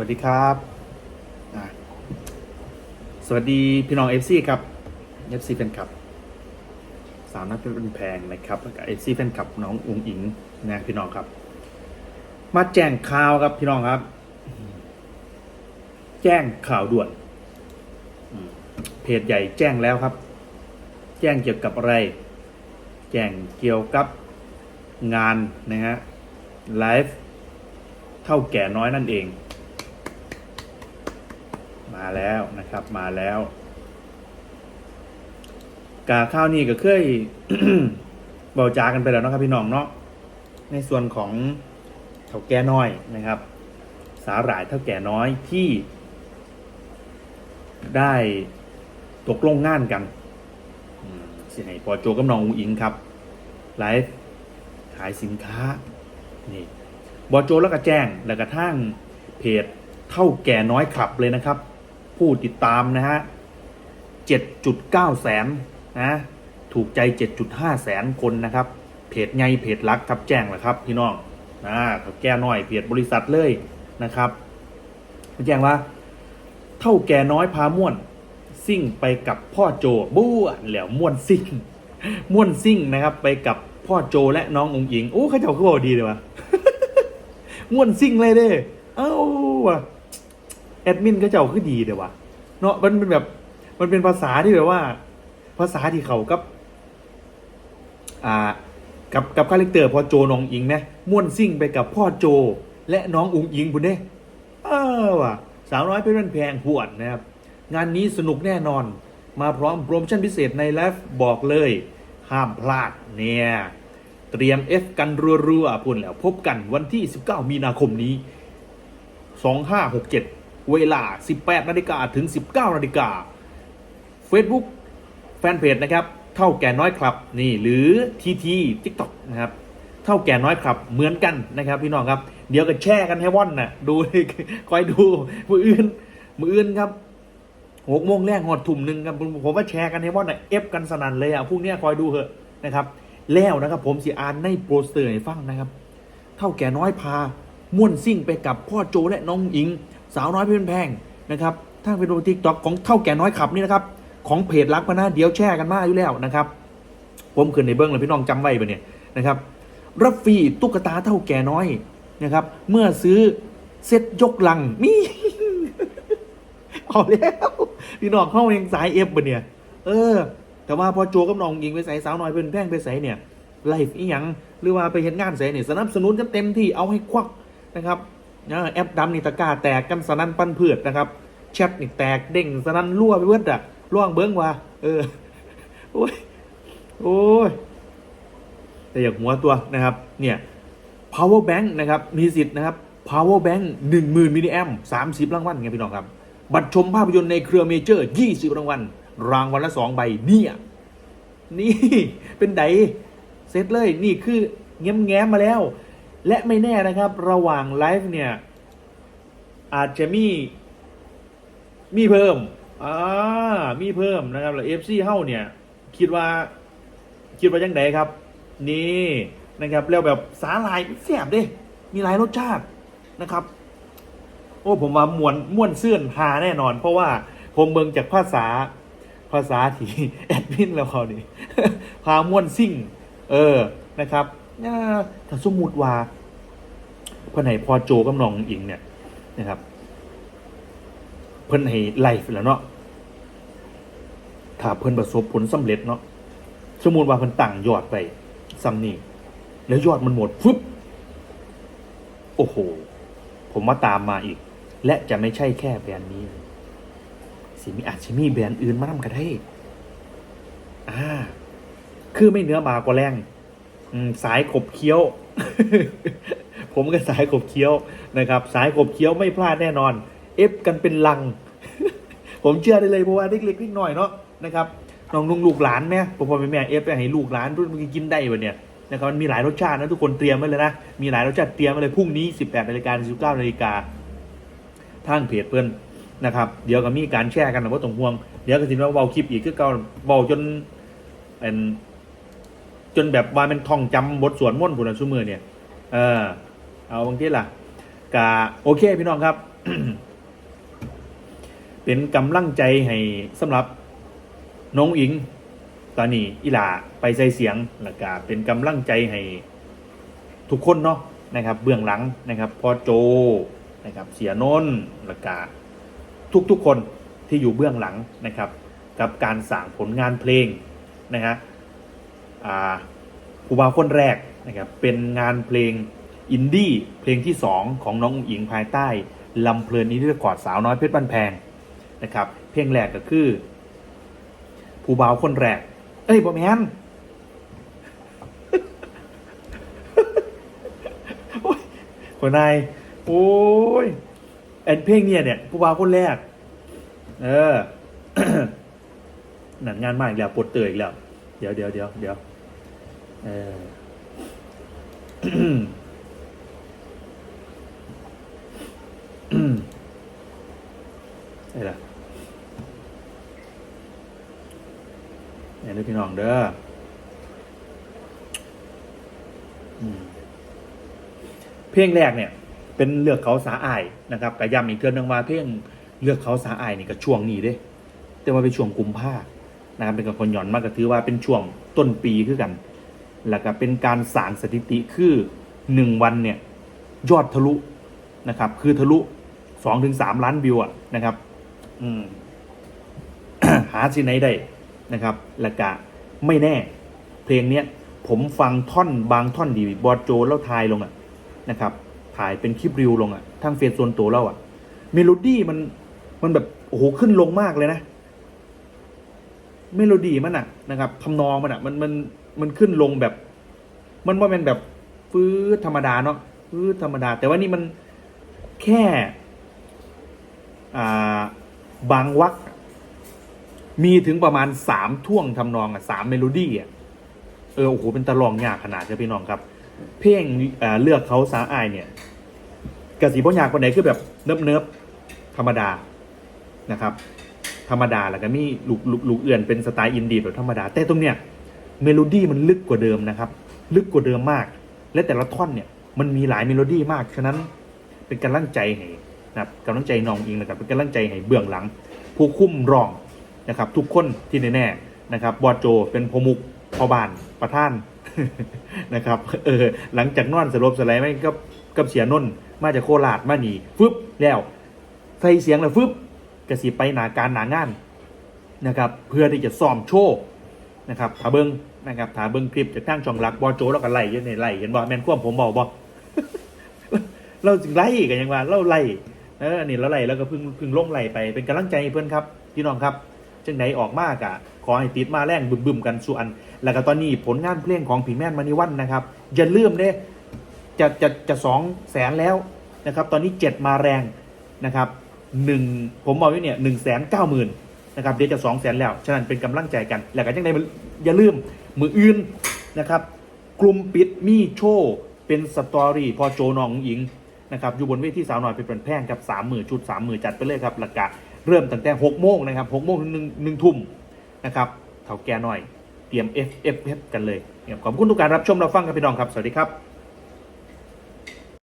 วัสดีครับ สวัสดีพี่น้องเอฟซีครับเอฟซีแฟนคลับสาวนักเป็นแพงนะครับเอฟซีแฟนคลับน้องอุ๋งอิงนะพี่น้องครับ มาแจ้งข่าวครับพี่น้องครับ แจ้งข่าวด่วนเพจใหญ่แจ้งแล้วครับ แจ้งเกี่ยวกับอะไร แจ้งเกี่ยวกับงานนะฮะไลฟ์เท่าแก่น้อยนั่นเอง มาแล้วนะครับ มาแล้ว กาข้าวนี่ก็เคยเบาจากันไปแล้วนะครับพี่น้องเนาะในส่วนของเท่าแก่น้อยนะครับ สาหร่ายเท่าแก่น้อยที่ ได้ตกลงงานกันสิให้พอโจกับน้องอุงอิงครับไลฟ์ขายสินค้านี่บอโจแล้วก็แจ้งแล้วก็ทั้งเพจเท่าแก่น้อยคลับเลยนะครับ ผู้ติดตามนะฮะ 7.9 แสนนะ ถูกใจ 7.5 แสนคนนะครับ เพจไงเพจลักครับแจ้งแหล้วครับพี่น้องนะขาแก้น้อยเพจบริษัทเลยนะครับแจ้งว่า เท่าแก่น้อยพาม่วน ซิ่งไปกับพ่อโจบ้วนแล้วม่วนซิ่งม่วนซิ่งนะครับ ไปกับพ่อโจและน้ององค์หญิงโอ้เขาเจ้าคือบอกดีเลยวะม่วนซิ่งเลยเด้เอ้าวะ แอดมินก็จะเอาขึ้นดีเดี๋ยววะเนาะมันเป็นแบบ มันเป็นภาษาที่แบบว่า ภาษาที่เขากับ อ่า กับกับคาแรคเตอร์พ่อโจน้องอิงนะม่วนซิ่งไปกับพ่อโจ และน้องอุ๋งอิงคุณเด้เออว่ะสาวน้อยเพชรบ้านแพงพวดนะครับ งานนี้สนุกแน่นอน มาพร้อมโปรโมชั่นพิเศษในไลฟ์บอกเลย ห้ามพลาดเนี่ยเตรียม F กันรัวๆพุ่นแล้วพบกันวันที่ 19 มีนาคมนี้ 2567 เวลา 18 นาฬิกาถึง 19 นาฬิกา Facebook แฟนเพจนะครับ เท่าแก่น้อยครับนี่หรือ TT TikTok นะครับ เท่าแก่น้อยครับเหมือนกันนะครับพี่น้องครับ เดี๋ยวก็แช่กันให้ว่อนนะดูคอยดูมืออื่นมืออื่นครับหกโมงแรกหอดทุ่มหนึ่งครับผมว่าแชร์กันให้ว่อนนะเอฟกันสนั่นเลยอะพรุ่งนี้คอยดูเถอะนะครับ แล้วนะครับ ผมสิอ่านในโปสเตอร์ให้ฟังนะครับ เท่าแก่น้อยพาม่วนซิ่งไปกับพ่อโจและน้องอิง สาวน้อยเพื่อนแพงนะครับทางเฟซบุ๊กทิกต็อกของเท่าแก่น้อยขับนี่นะครับของเพจรักพนะเดี๋ยวแชร์กันมาอยู่แล้วนะครับผมขึ้นในเบื้องเลยพี่น้องจำไว้ปะเนี่ยนะครับรับฟรีตุ๊กตาเท่าแก่น้อยนะครับ เมื่อซื้อเซ็ตยกลังมีเอาแล้วพี่น้องเข้ายังสายเอฟปะเนี่ย เออ แต่ว่าพอโจกับน้องอิงไปใส่สาวน้อยเพื่อนแพงไปใส่เนี่ยไลฟ์อีหยังหรือว่าไปเห็นงานใส่เนี่ยสนับสนุนกันเต็มที่เอาให้ควักนะครับ แอปดำนี่ตะกร้าแตกกันสนั่นปั้นเผือดนะครับแชทนี่แตกเด้งสนั่นรั่วไปเบิดอะร่วงเบิ้งว่าเออโอ้ยโอ้ยแต่อย่างหัวตัวนะครับเนี่ย power bank นะครับมีสิทธิ์นะครับ power bank 10,000มิลลิแอม30 รางวัลไงพี่น้องครับ บัตรชมภาพยนตร์ในเครือเมเจอร์ 20 รางวัลรางวัลละ 2 ใบเนี่ยนี่เป็นไดเซตเลยนี่คือแง้มแง้มมาแล้ว และไม่แน่นะครับระหว่างไลฟ์เนี่ย อาจจะมี มีเพิ่มอ่ามีเพิ่มนะครับแล้วเอฟซีเฮ้าเนี่ย คิดว่า คิดว่ายังไงครับ นี่นะครับ แล้วแบบสาหร่ายแซ่บเด้ มีหลายรสชาตินะครับ โอ้ผมว่ามวนม่วนเสื่อนหาแน่นอน เพราะว่าผมเบิ่งจากภาษาภาษาที่แอดมินแล้วเขานี่พาม่วนซิ่ง เออนะครับ ถ้าสมมุติว่าเพื่อนให้พอโจกับน้องอิงเนี่ยนะครับ เพิ่นให้ไลฟ์แล้วเนาะถ้าเพิ่นประสบผลสำเร็จเนาะสมมุติว่าเพิ่นตั้งยอดไปซัมนี่แล้วยอดมันหมดฟึบโอ้โห ผมว่าตามมาอีก และจะไม่ใช่แค่แบรนด์นี้ สิมีอาจจะมีแบรนด์อื่นมาทำกันได้อ่า คือไม่เนื้อบากว่าแรง สายขบเคี้ยว ผมก็สายขบเคี้ยวนะครับ สายขบเคี้ยวไม่พลาดแน่นอน เอฟกันเป็นลัง ผมเชื่อได้เลยเพราะว่าเล็กๆนิดหน่อยเนาะนะครับน้องลุงลูกหลานแม่ผมพอเป็นแม่เอฟไปให้ลูกหลานรุ่นมันกินได้ปะเนี่ยนะครับมันมีหลายรสชาตินะทุกคนเตรียมไว้เลยนะ มีหลายรสชาติเตรียมไว้เลยพรุ่งนี้ 18นาฬิกา19นาฬิกาทางเพจเพื่อนนะครับเดี๋ยวก็มีการแชร์กันนะว่าตรงห่วง เดี๋ยวก็สิว่าเบาคลิปอีกคือเก่าเบาจนเป็น จนแบบว่ามันท่องจำบทสวดมนต์ผุนชุมือเนี่ย เออ เอาบางทีล่ะกะโอเคพี่น้องครับ เป็นกำลังใจให้สำหรับน้องอิง ตอนนี้อีหลาไปใส่เสียงแล้วก็เป็นกำลังใจให้ทุกคนเนาะนะครับ เบื้องหลังนะครับพ่อโจนะครับเสียโนนท์แล้วก็ทุกๆคนที่อยู่เบื้องหลังนะครับ กับการสร้างผลงานเพลงนะฮะ ภูบาคนแรกนะครับเป็นงานเพลงอินดี้เพลงที่ 2 ของน้องอุ๋งอิงภายใต้ลำเพลินนี้ด้วยกอดสาวน้อยเพชรบ้านแพงนะครับเพลงแรกก็คือผู้บ่าวคนแรก เอ้ยบอแมนคนนายโอ้ยแอนเพลงเนี่ยเนี่ยผู้บ่าวคนแรก เออหนังงานมากอีกแล้วปวดเตยอีกแล้ว เดี๋ยวเดี๋ยวเดี๋ยวเดี๋ยว เอออะไรล่ะเนี่ยเด้อพี่น้องเด้อเพลงแรกเนี่ย เป็นเลือกเขาสาอายนะครับกระยำอีกเทือนหนึงว่าเพลงเลือกเขาสาอายนี่ก็ช่วงนี้เด้ แต่ว่าเป็นช่วงกุมภานะครับเป็นกับคนหย่อนมากก็ถือว่าเป็นช่วงต้นปีคือกัน แล้วก็เป็นการสางสถิติคือหนึ่งวันเนี่ยยอดทะลุนะครับ คือทะลุสองถึงสามล้านวิวอะนะครับอืมหาที่ไหนได้นะครับ แล้วก็ไม่แน่ เพลงเนี้ยผมฟังท่อนบางท่อนดีบอดโจแล้วทายลงอะนะครับ ถ่ายเป็นคลิปริวลงอะทางเฟซส่วนตัวเราอะเมโลดี้มันมันแบบโอ้โหขึ้นลงมากเลยนะ เมโลดี้มันอะนะครับทำนองมันอะมันมัน มันขึ้นลงแบบ มันว่าเป็นแบบฟืดธรรมดาเนาะฟืดธรรมดา แต่ว่านี่มันแค่อ่าบางวักมีถึงประมาณสามท่วงทำนองอะสามเมโลดี้อะเออโอ้โหเป็นตะลองยากขนาดใช่พี่น้องครับ เพลงอ่าเลือกเขาสาอายเนี่ยกะสีพ่อยากคนไหนคือแบบเนิบเนิบๆธรรมดานะครับ ธรรมดาแล้วก็มีลูกลูกลูกเอื่อนเป็นสไตล์อินดี้แบบธรรมดา แต่ตรงเนี้ย เมโลดี้มันลึกกว่าเดิมนะครับ ลึกกว่าเดิมมาก และแต่ละท่อนเนี่ยมันมีหลายเมโลดี้มาก ฉะนั้นเป็นกำลังใจให้นะครับกำลังใจน้องอิงนะครับเป็นกำลังใจให้เบื้องหลัง ผู้คุ้มรองนะครับทุกคนที่แน่ๆนะครับบอโจเป็นพมุกพอบานประท่านนะครับเออหลังจากนอนสลบสลายไม่ก็กับเสียนนมาจากโคราชมาหนีฟึบแล้วใส่เสียงแล้วฟึบกระสีไปหนาการหนางานนะครับ เพื่อที่จะซ้อมโชว์ นะครับถาเบิงนะครับถาเบิงคลิปจากทางช่องหลักบอโจแล้วก็ไล่อยันในไล่เห็นบ่แมนควบผมบอกบ่เราจึงไล่กันยังว่าเราไล่เอออันนี้เราไล่แล้วก็เพึ่งเพึ่งลงไล่ไปเป็นกำลังใจเพื่อนครับพี่น้องครับจังไหนออกมากอะขอให้ติดมาแรงบึมๆกันส่วนแล้วก็ตอนนี้ผลงานเพลงของผีแม่นมานิวันนะครับอย่าลืมเด้จะจะจะสองแสนแล้วนะครับ ตอนนี้เจ็ดมาแรงนะครับหนึ่งผมบอกไว้เนี่ยหนึ่งแสนเก้าหมื่น นะครับเดี๋ยวจะสองแสนแล้ว ฉะนั้นเป็นกำลังใจกัน แล้วก็จังไดอย่าลืมมืออื่นนะครับ กลุ่มปิดมีโชว์เป็นสตอรี่พอโจน้องหญิงนะครับอยู่บนเวทีสาวหน่อยเป็นเป็นแพงครับสามหมื่นชุดสามหมื่นจัดไปเลยครับหลักกะเริ่มตั้งแต่หกโมงนะครับหกโมงถึงหนึ่งหนึ่งทุ่มนะครับเท่าแก่หน่อยเตรียม F F F กันเลยขอบคุณทุกการรับชมรับฟังครับพี่น้องครับ สวัสดีครับ